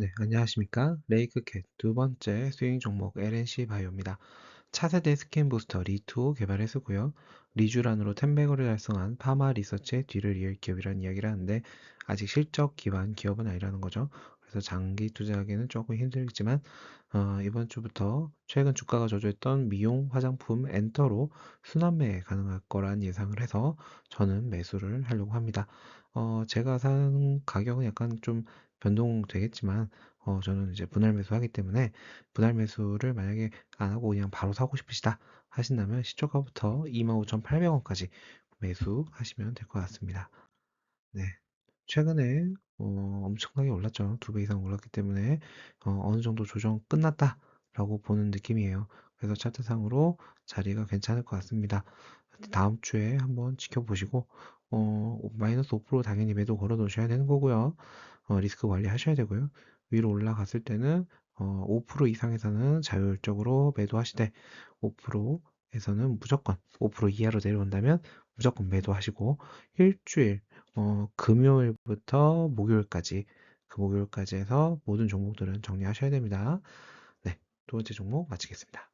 네, 안녕하십니까. 레이크캣 두 번째 스윙 종목 LNC 바이오입니다. 차세대 스캔 부스터 리투 개발 해서고요. 리주란으로 텐백어를 달성한 파마 리서치의 뒤를 이을 기업이라는 이야기를 하는데 아직 실적 기반 기업은 아니라는 거죠. 그래서 장기 투자하기는 조금 힘들지만 어, 이번 주부터 최근 주가가 저조했던 미용 화장품 엔터로 순환매 가능할 거란 예상을 해서 저는 매수를 하려고 합니다. 어, 제가 산 가격은 약간 좀 변동되겠지만 어, 저는 이제 분할 매수하기 때문에 분할 매수를 만약에 안 하고 그냥 바로 사고 싶으시다 하신다면 시초가부터 25,800원까지 매수하시면 될 것 같습니다. 네. 최근에 어, 엄청나게 올랐죠. 두 배 이상 올랐기 때문에 어, 어느 정도 조정 끝났다라고 보는 느낌이에요. 그래서 차트상으로 자리가 괜찮을 것 같습니다. 다음 주에 한번 지켜보시고 어, 마이너스 5% 당연히 매도 걸어 놓으셔야 되는 거고요. 어, 리스크 관리 하셔야 되고요. 위로 올라갔을 때는 어, 5% 이상에서는 자율적으로 매도하시되 5%에서는 무조건 5% 이하로 내려온다면 무조건 매도하시고 일주일 어, 금요일부터 목요일까지 그 목요일까지 해서 모든 종목들은 정리하셔야 됩니다. 네, 두 번째 종목 마치겠습니다.